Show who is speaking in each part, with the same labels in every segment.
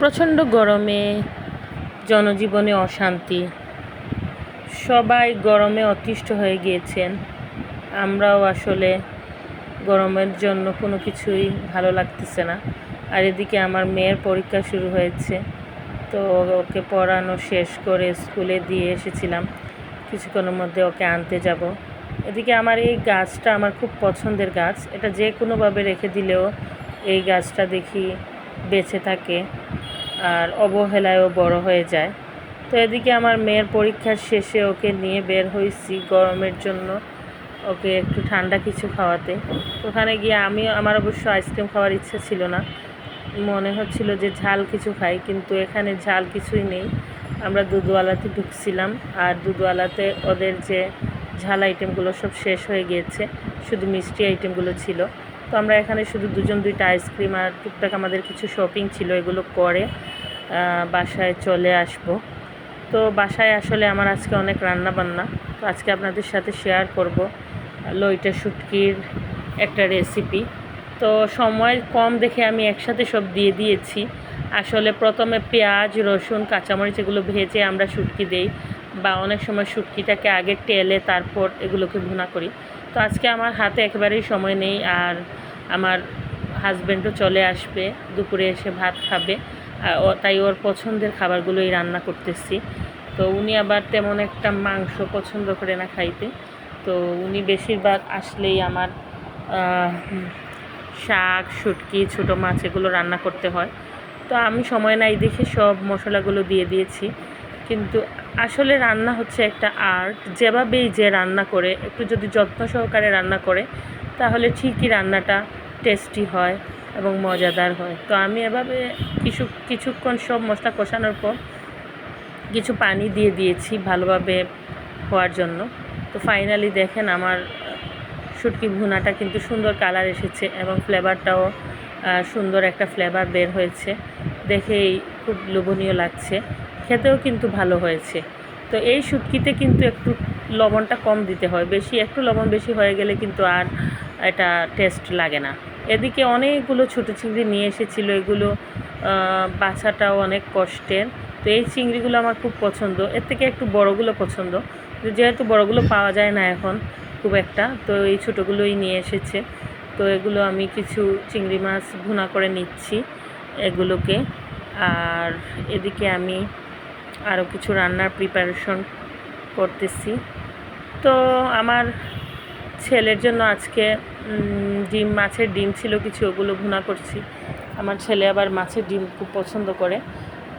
Speaker 1: প্রচণ্ড গরমে জনজীবনে অশান্তি। সবাই গরমে অতিষ্ঠ হয়ে গিয়েছেন। আমরাও আসলে গরমের জন্য কোনো কিছুই ভালো লাগতেছে না। আর এদিকে আমার মেয়ের পরীক্ষা শুরু হয়েছে, তো ওকে পড়ানো শেষ করে স্কুলে দিয়ে এসেছিলাম। কিছুক্ষণের মধ্যে ওকে আনতে যাব। এদিকে আমার এই গাছটা আমার খুব পছন্দের গাছ। এটা যে কোনোভাবে রেখে দিলেও এই গাছটা দেখি বেঁচে থাকে। আর অবহেলায়ও বড় হয়ে যায়। তো এদিকে আমার মেয়ের পরীক্ষার শেষে ওকে নিয়ে বের হয়েছি গরমের জন্য, ওকে একটু ঠান্ডা কিছু খাওয়াতে। ওখানে গিয়ে আমি, আমার অবশ্য আইসক্রিম খাওয়ার ইচ্ছা ছিল না। মনে হচ্ছিল যে ঝাল কিছু খাই, কিন্তু এখানে ঝাল কিছুই নেই। আমরা দুধওয়ালাতে ঢুকছিলাম আর দুধওয়ালাতে ওদের যে ঝাল আইটেমগুলো সব শেষ হয়ে গিয়েছে, শুধু মিষ্টি আইটেমগুলো ছিল। তো আমরা এখানে শুধু দুজন দুইটা আইসক্রিম আর টুকটাক আমাদের কিছু শপিং ছিল, এগুলো করে বাসায় চলে আসব। তো বাসায় আসলে আমার আজকে অনেক রান্না বান্না তো আজকে আপনাদের সাথে শেয়ার করব লইটা, শুটকির একটা রেসিপি তো সময় কম দেখে আমি একসাথে সব দিয়ে দিয়েছি। আসলে প্রথমে পেঁয়াজ, রসুন, কাঁচামরিচ এগুলো ভেজে আমরা শুটকি দেই বা অনেক সময় শুটকিটাকে আগে টেলে তারপর এগুলোকে ভুনা করি। তো আজকে আমার হাতে একেবারেই সময় নেই আর আমার হাজব্যান্ডও চলে আসবে, দুপুরে এসে ভাত খাবে। তাই ওর পছন্দের খাবারগুলোই রান্না করতেছি। তো উনি আবার তেমন একটা মাংস পছন্দ করে না খাইতে। তো উনি বেশিরভাগ আসলেই আমার শাক, শুটকি, ছোটো মাছ এগুলো রান্না করতে হয়। তো আমি সময় নাই দেখে সব মশলাগুলো দিয়ে দিয়েছি। কিন্তু আসলে রান্না হচ্ছে একটা আর্ট। যেভাবেই যে রান্না করে, একটু যদি যত্ন সহকারে রান্না করে, তাহলে ঠিকই রান্নাটা টেস্টি হয়। এবং মজাদার হয়। তো আমি এভাবে কিছু, কিছুক্ষণ সব মশলা কষানোর পর কিছু পানি দিয়ে দিয়েছি ভালোভাবে হওয়ার জন্য। তো ফাইনালি দেখেন আমার শুটকি ভুনাটা কিন্তু সুন্দর কালার এসেছে এবং ফ্লেভারটাও সুন্দর একটা ফ্লেভার বের হয়েছে। দেখেই খুব লোভনীয় লাগছে। খেতেও কিন্তু ভালো হয়েছে। তো এই শুটকিতে কিন্তু একটু লবণটা কম দিতে হয়। বেশি, একটু লবণ বেশি হয়ে গেলে কিন্তু আর এটা টেস্ট লাগে না। এদিকে অনেকগুলো ছোটো চিংড়ি নিয়ে এসেছিল, এগুলো বাছাটাও অনেক কষ্টের। তো এই চিংড়িগুলো আমার খুব পছন্দ। এর থেকে একটু বড়গুলো পছন্দ। যেহেতু বড়গুলো পাওয়া যায় না এখন খুব একটা, তো এই ছোটোগুলোই নিয়ে এসেছে। তো এগুলো আমি কিছু চিংড়ি মাছ ভুনা করে নিচ্ছি এগুলোকে। আর এদিকে আমি আরও কিছু রান্নার প্রিপারেশন করতেছি। তো আমার ছেলের জন্য আজকে ডিম, মাছের ডিম ছিল কিছু, ওগুলো ভুনা করছি। আমার ছেলে আবার মাছের ডিম খুব পছন্দ করে।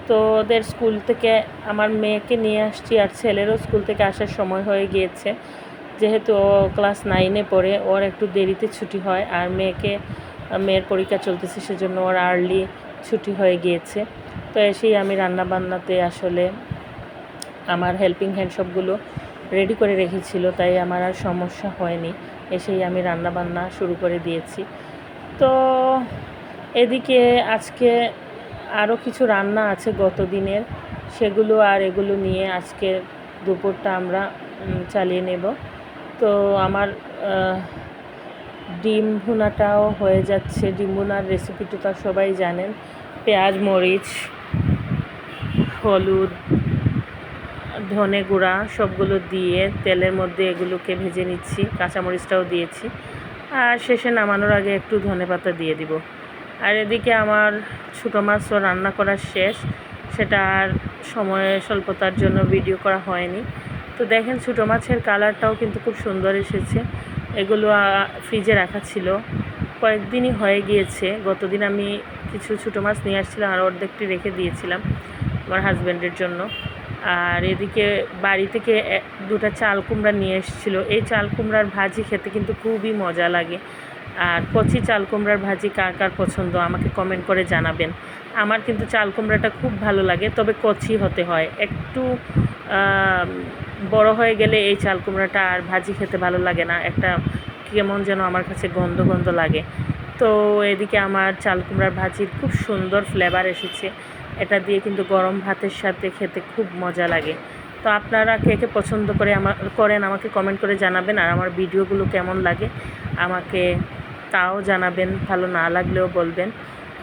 Speaker 1: তো ওদের স্কুল থেকে আমার মেয়েকে নিয়ে আসছি, আর ছেলেরও স্কুল থেকে আসার সময় হয়ে গিয়েছে। যেহেতু ও ক্লাস নাইনে পড়ে, ওর একটু দেরিতে ছুটি হয়, আর মেয়েকে, মেয়ের পরীক্ষা চলতেছে, সেজন্য ওর আর্লি ছুটি হয়ে গিয়েছে। তো এসেই আমি রান্না বান্নাতে আসলে আমার হেল্পিং হ্যান্ড সবগুলো রেডি করে রেখেছিল, তাই আমার আর সমস্যা হয়নি। এসেই আমি রান্না বান্না শুরু করে দিয়েছি। তো এদিকে আজকে আরও কিছু রান্না আছে গত দিনের সেগুলো আর এগুলো নিয়ে আজকে দুপুরটা আমরা চালিয়ে নেব। তো আমার ডিম ভুনাটাও হয়ে যাচ্ছে। ডিম ভুনার রেসিপিটা তো সবাই জানেন। পেঁয়াজ, মরিচ, হলুদ ধনে গুঁড়া সবগুলো দিয়ে তেলের মধ্যে এগুলোকে ভেজে নিচ্ছি, কাঁচামরিচটাও দিয়েছি। আর শেষে নামানোর আগে একটু ধনে পাতা দিয়ে দিব। আর এদিকে আমার ছোটো মাছও রান্না করা শেষ। সেটা আর সময় স্বল্পতার জন্য ভিডিও করা হয়নি। তো দেখেন ছোটো মাছের কালারটাও কিন্তু খুব সুন্দর এসেছে। এগুলো ফ্রিজে রাখা ছিল। কয়েকদিনই হয়ে গিয়েছে। গতদিন আমি কিছু ছোটো মাছ নিয়ে আসছিলাম আর অর্ধেকটি রেখে দিয়েছিলাম আমার হাজব্যান্ডের জন্য। আর এদিকে বাড়ি থেকে দুটো চাল কুমড়া নিয়ে এসেছিল। এই চাল কুমড়ার ভাজি খেতে কিন্তু খুবই মজা লাগে। আর কচি চাল কুমড়ার ভাজি কার কার পছন্দ আমাকে কমেন্ট করে জানাবেন। আমার কিন্তু চাল কুমড়াটা খুব ভালো লাগে, তবে কচি হতে হয়। একটু বড় হয়ে গেলে এই চাল কুমড়াটা আর ভাজি খেতে ভালো লাগে না। একটা কেমন যেন আমার কাছে গন্ধ গন্ধ লাগে। তো এদিকে আমার চাল কুমড়ার ভাজির খুব সুন্দর ফ্লেভার এসেছে। এটা দিয়ে কিন্তু গরম ভাতের সাথে খেতে খুব মজা লাগে। তো আপনারা কে কে পছন্দ করে আমার, করেন আমাকে কমেন্ট করে জানাবেন আর আমার ভিডিওগুলো কেমন লাগে আমাকে তাও জানাবেন, ভালো না লাগলেও বলবেন।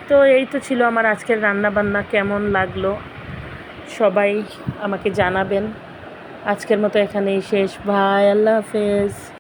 Speaker 1: তো এই তো ছিল আমার আজকের রান্না বান্না কেমন লাগল সবাই আমাকে জানাবেন। আজকের মতো এখানেই শেষ। ভাই, আল্লাহ হাফেজ।